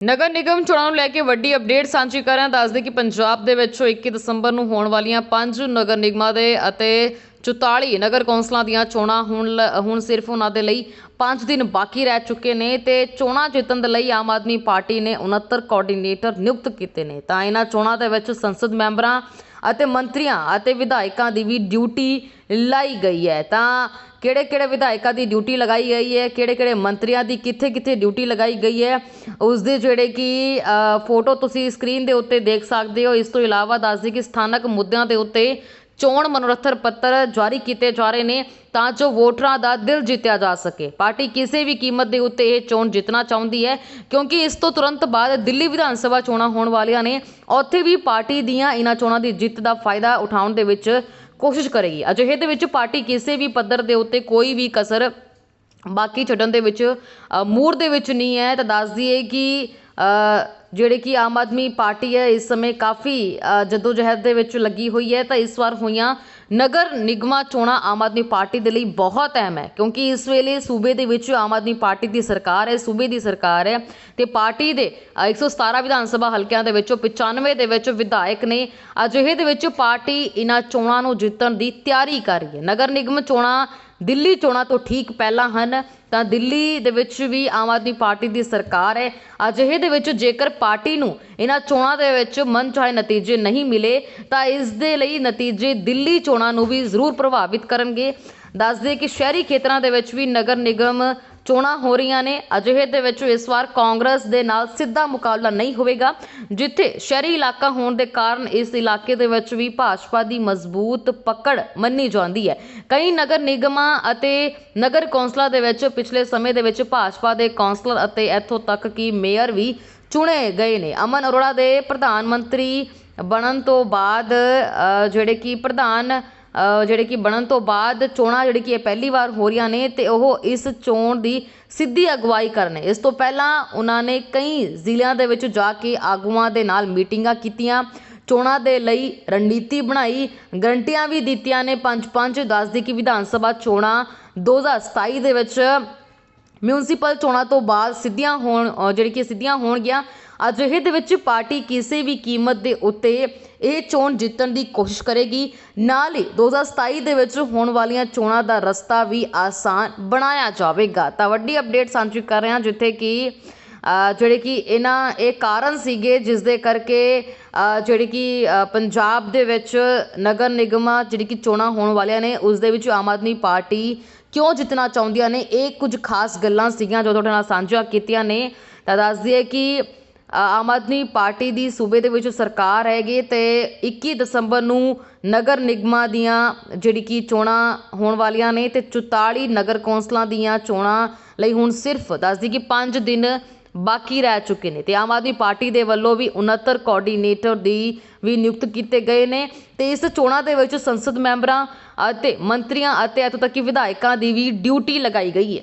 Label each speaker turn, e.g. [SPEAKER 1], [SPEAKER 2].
[SPEAKER 1] ਨਗਰ ਨਿਗਮ ਚੋਣਾਂ ਨੂੰ ਲੈ ਕੇ ਵੱਡੀ ਅਪਡੇਟ ਸਾਂਝੀ ਕਰ ਰਹੇ ਹਾਂ ਦੱਸਦੇ ਕਿ ਪੰਜਾਬ ਦੇ ਵਿੱਚੋਂ 21 ਦਸੰਬਰ ਨੂੰ ਹੋਣ ਵਾਲੀਆਂ ਪੰਜ ਨਗਰ ਨਿਗਮਾਂ ਦੇ ਅਤੇ 44 ਨਗਰ ਕੌਂਸਲਾਂ ਦੀਆਂ ਚੋਣਾਂ ਹੁਣ ਲ- ਹੁਣ ਸਿਰਫ ਉਹਨਾਂ ਦੇ ਲਈ 5 ਦਿਨ ਬਾਕੀ ਰਹਿ ਚੁੱਕੇ ਨੇ ਤੇ ਚੋਣਾਂ ਜਿੱਤਣ ਦੇ ਲਈ ਆਮ ਆਦਮੀ ਪਾਰਟੀ ਨੇ 69 ਕੋਆਰਡੀਨੇਟਰ ਨਿਯੁਕਤ ਕੀਤੇ ਨੇ। ਤਾਂ ਇਹਨਾਂ ਚੋਣਾਂ ਦੇ ਵਿੱਚ ਸੰਸਦ ਮੈਂਬਰਾਂ ਅਤੇ ਮੰਤਰੀਆਂ ਅਤੇ ਵਿਧਾਇਕਾਂ ਦੀ ਵੀ ਡਿਊਟੀ ਲਾਈ ਗਈ ਹੈ। ਤਾਂ ਕਿਹੜੇ ਕਿਹੜੇ ਵਿਧਾਇਕਾਂ ਦੀ ਡਿਊਟੀ ਲਗਾਈ ਗਈ ਹੈ ਕਿਹੜੇ ਕਿਹੜੇ ਮੰਤਰੀਆਂ ਦੀ ਕਿੱਥੇ ਕਿੱਥੇ ਡਿਊਟੀ ਲਗਾਈ ਗਈ ਹੈ, ਉਸ ਦੇ ਜਿਹੜੇ ਕਿ ਫੋਟੋ ਤੁਸੀਂ ਸਕਰੀਨ ਦੇ ਉੱਤੇ ਦੇਖ ਸਕਦੇ ਹੋ। ਇਸ ਤੋਂ ਇਲਾਵਾ ਦੱਸ ਦਈਏ ਕਿ ਸਥਾਨਕ ਮੁੱਦਿਆਂ ਦੇ ਉੱਤੇ ਚੋਣ ਮਨੋਰਥ ਪੱਤਰ ਜਾਰੀ ਕੀਤੇ ਜਾ ਰਹੇ ਨੇ ਤਾਂ ਜੋ ਵੋਟਰਾਂ ਦਾ ਦਿਲ ਜਿੱਤਿਆ ਜਾ ਸਕੇ। ਪਾਰਟੀ ਕਿਸੇ ਵੀ ਕੀਮਤ ਦੇ ਉੱਤੇ ਇਹ ਚੋਣ ਜਿੱਤਣਾ ਚਾਹੁੰਦੀ ਹੈ ਕਿਉਂਕਿ ਇਸ ਤੋਂ ਤੁਰੰਤ ਬਾਅਦ ਦਿੱਲੀ ਵਿਧਾਨ ਸਭਾ ਚੋਣਾਂ ਹੋਣ ਵਾਲੀਆਂ ਨੇ। ਉੱਥੇ ਵੀ ਪਾਰਟੀ ਦੀਆਂ ਇਹਨਾਂ ਚੋਣਾਂ ਦੀ ਜਿੱਤ ਦਾ ਫਾਇਦਾ ਉਠਾਉਣ ਦੇ ਵਿੱਚ ਕੋਸ਼ਿਸ਼ ਕਰੇਗੀ। ਅਜਿਹੇ ਦੇ ਵਿੱਚ ਪਾਰਟੀ ਕਿਸੇ ਵੀ ਪੱਧਰ ਦੇ ਉੱਤੇ ਕੋਈ ਵੀ ਕਸਰ ਬਾਕੀ ਛੱਡਣ ਦੇ ਵਿੱਚ ਅ, ਦੇ ਵਿੱਚ ਨਹੀਂ ਹੈ। ਤਾਂ ਦੱਸ ਦਈਏ ਕਿ ਜਿਹੜੇ ਕਿ ਆਮ ਆਦਮੀ ਪਾਰਟੀ ਹੈ ਇਸ ਸਮੇਂ ਕਾਫੀ ਜੱਦੋ ਜਹਿਦ ਦੇ ਵਿੱਚ ਲੱਗੀ ਹੋਈ ਹੈ। ਤਾਂ ਇਸ ਵਾਰ ਹੋਈਆਂ ਨਗਰ ਨਿਗਮਾਂ ਚੋਣਾਂ ਆਮ ਆਦਮੀ ਪਾਰਟੀ ਦੇ ਲਈ ਬਹੁਤ ਅਹਿਮ ਹੈ ਕਿਉਂਕਿ ਇਸ ਵੇਲੇ ਸੂਬੇ ਦੇ ਵਿੱਚ ਆਮ ਆਦਮੀ ਪਾਰਟੀ ਦੀ ਸਰਕਾਰ ਹੈ ਸੂਬੇ ਦੀ ਸਰਕਾਰ ਹੈ ਤੇ ਪਾਰਟੀ ਦੇ ਅ, 117 ਵਿਧਾਨ ਸਭਾ ਹਲਕਿਆਂ ਦੇ ਵਿੱਚੋਂ 95 ਦੇ ਵਿੱਚ ਵਿਧਾਇਕ ਨੇ। ਅਜਿਹੇ ਦੇ ਵਿੱਚ ਪਾਰਟੀ ਇਹਨਾਂ ਚੋਣਾਂ ਨੂੰ ਜਿੱਤਣ ਦੀ ਤਿਆਰੀ ਕਰ ਰਹੀ ਹੈ। ਨਗਰ ਨਿਗਮ ਚੋਣਾਂ ਦਿੱਲੀ ਚੋਣਾਂ ਤੋਂ ਠੀਕ ਪਹਿਲਾਂ ਹਨ। ਤਾਂ ਦਿੱਲੀ ਦੇ ਵਿੱਚ ਵੀ ਆਮ ਆਦਮੀ ਪਾਰਟੀ ਦੀ ਸਰਕਾਰ ਹੈ। ਅਜਿਹੇ ਦੇ ਵਿੱਚ ਜੇਕਰ ਪਾਰਟੀ ਨੂੰ ਇਹਨਾਂ ਚੋਣਾਂ ਦੇ ਵਿੱਚ ਮਨਚਾਹੇ ਨਤੀਜੇ ਨਹੀਂ ਮਿਲੇ, ਤਾਂ ਇਸ ਦੇ ਲਈ ਨਤੀਜੇ ਦਿੱਲੀ ਚੋਣਾਂ ਨੂੰ ਵੀ ਜ਼ਰੂਰ ਪ੍ਰਭਾਵਿਤ ਕਰਨਗੇ। ਦੱਸਦੇ ਕਿ ਸ਼ਹਿਰੀ ਖੇਤਰਾਂ ਦੇ ਵਿੱਚ ਵੀ ਨਗਰ ਨਿਗਮ ਚੋਣਾਂ ਹੋ ਰਹੀਆਂ ਨੇ। ਅਜਿਹੇ ਦੇ ਵਿੱਚ ਇਸ ਵਾਰ ਕਾਂਗਰਸ ਦੇ ਨਾਲ ਸਿੱਧਾ ਮੁਕਾਬਲਾ ਨਹੀਂ ਹੋਵੇਗਾ, ਜਿੱਥੇ ਸ਼ਹਿਰੀ ਇਲਾਕਾ ਹੋਣ ਦੇ ਕਾਰਨ ਇਸ ਇਲਾਕੇ ਦੇ ਵਿੱਚ ਵੀ ਭਾਜਪਾ ਦੀ ਮਜ਼ਬੂਤ ਪਕੜ ਮੰਨੀ ਜਾਂਦੀ ਹੈ। ਕਈ ਨਗਰ ਨਿਗਮਾਂ ਅਤੇ ਨਗਰ ਕੌਂਸਲਾਂ ਦੇ ਵਿੱਚ ਪਿਛਲੇ ਸਮੇਂ ਦੇ ਵਿੱਚ ਭਾਜਪਾ ਦੇ ਕੌਂਸਲਰ ਅਤੇ ਇੱਥੋਂ ਤੱਕ ਕਿ ਮੇਅਰ ਵੀ ਚੁਣੇ ਗਏ ਨੇ। ਅਮਨ ਅਰੋੜਾ ਦੇ ਪ੍ਰਧਾਨ ਮੰਤਰੀ ਬਣਨ ਤੋਂ ਬਾਅਦ ਜਿਹੜੇ ਕਿ ਪ੍ਰਧਾਨ ਜਿਹੜੇ ਕਿ ਬਣਨ ਤੋਂ ਬਾਅਦ ਚੋਣਾਂ ਜਿਹੜੀ ਕਿ ਇਹ ਪਹਿਲੀ ਵਾਰ ਹੋ ਰਹੀਆਂ ਨੇ ਅਤੇ ਉਹ ਇਸ ਚੋਣ ਦੀ ਸਿੱਧੀ ਅਗਵਾਈ ਕਰਨ। ਇਸ ਤੋਂ ਪਹਿਲਾਂ ਉਹਨਾਂ ਨੇ ਕਈ ਜ਼ਿਲ੍ਹਿਆਂ ਦੇ ਵਿੱਚ ਜਾ ਕੇ ਆਗੂਆਂ ਦੇ ਨਾਲ ਮੀਟਿੰਗਾਂ ਕੀਤੀਆਂ। ਚੋਣਾਂ ਦੇ ਲਈ ਰਣਨੀਤੀ ਬਣਾਈ। ਗਰੰਟੀਆਂ ਵੀ ਦਿੱਤੀਆਂ ਨੇ। ਪੰਜ ਪੰਜ ਦੱਸਦੀ ਕਿ ਵਿਧਾਨ ਸਭਾ ਚੋਣਾਂ 2027 ਦੇ ਵਿੱਚ ਮਿਊਨਿਸਪਲ ਚੋਣਾਂ ਤੋਂ ਬਾਅਦ ਸਿੱਧੀਆਂ ਹੋਣ ਜਿਹੜੀ ਕਿ ਸਿੱਧੀਆਂ ਹੋਣਗੀਆਂ। ਅਜਿਹੇ ਦੇ ਵਿੱਚ ਪਾਰਟੀ ਕਿਸੇ ਵੀ ਕੀਮਤ ਦੇ ਉੱਤੇ ਇਹ ਚੋਣ ਜਿੱਤਣ ਦੀ ਕੋਸ਼ਿਸ਼ ਕਰੇਗੀ। ਨਾਲ ਹੀ 2027 ਦੇ ਵਿੱਚ ਹੋਣ ਵਾਲੀਆਂ ਚੋਣਾਂ ਦਾ ਰਸਤਾ ਵੀ ਆਸਾਨ ਬਣਾਇਆ ਜਾਵੇਗਾ। ਤਾਂ ਵੱਡੀ ਅਪਡੇਟ ਸਾਂਝੀ ਕਰ ਰਹੇ ਹਾਂ, ਜਿੱਥੇ ਕਿ ਜਿਹੜੇ ਕਿ ਇਹਨਾਂ, ਇਹ ਕਾਰਨ ਸੀਗੇ ਜਿਸ ਦੇ ਕਰਕੇ ਜਿਹੜੀ ਕਿ ਪੰਜਾਬ ਦੇ ਵਿੱਚ ਨਗਰ ਨਿਗਮਾਂ ਜਿਹੜੀ ਕਿ ਚੋਣਾਂ ਹੋਣ ਵਾਲੀਆਂ ਨੇ ਉਸ ਦੇ ਵਿੱਚ ਆਮ ਆਦਮੀ ਪਾਰਟੀ ਕਿਉਂ ਜਿੱਤਣਾ ਚਾਹੁੰਦੀਆਂ ਨੇ? ਇਹ ਕੁਝ ਖਾਸ ਗੱਲਾਂ ਸੀਗੀਆਂ ਜੋ ਤੁਹਾਡੇ ਨਾਲ ਸਾਂਝਾ ਕੀਤੀਆਂ ਨੇ। ਤਾਂ ਦੱਸ ਦਈਏ ਕਿ ਆਮ ਆਦਮੀ ਪਾਰਟੀ ਦੀ ਸੂਬੇ ਦੇ ਵਿੱਚ ਸਰਕਾਰ ਹੈਗੀ ਤੇ 21 ਦਸੰਬਰ ਨੂੰ ਨਗਰ ਨਿਗਮਾਂ ਦੀਆਂ ਜਿਹੜੀ ਕਿ ਚੋਣਾਂ ਹੋਣ ਵਾਲੀਆਂ ਨੇ ਤੇ 44 ਨਗਰ ਕੌਂਸਲਾਂ ਦੀਆਂ ਚੋਣਾਂ ਲਈ ਹੁਣ ਸਿਰਫ ਦੱਸਦੀ ਕਿ 5 ਦਿਨ ਬਾਕੀ ਰਹਿ ਚੁੱਕੇ ਨੇ ਤੇ ਆਮ ਆਦਮੀ ਪਾਰਟੀ ਦੇ ਵੱਲੋਂ ਵੀ 69 ਕੋਆਰਡੀਨੇਟਰ ਦੀ ਵੀ ਨਿਯੁਕਤ ਕੀਤੇ ਗਏ ਨੇ ਤੇ ਇਸ ਚੋਣਾਂ ਦੇ ਵਿੱਚ ਸੰਸਦ ਮੈਂਬਰਾਂ ਅਤੇ ਮੰਤਰੀਆਂ ਅਤੇ ਇੱਥੋਂ ਤੱਕ ਕਿ ਵਿਧਾਇਕਾਂ ਦੀ ਵੀ ਡਿਊਟੀ ਲਗਾਈ ਗਈ ਹੈ।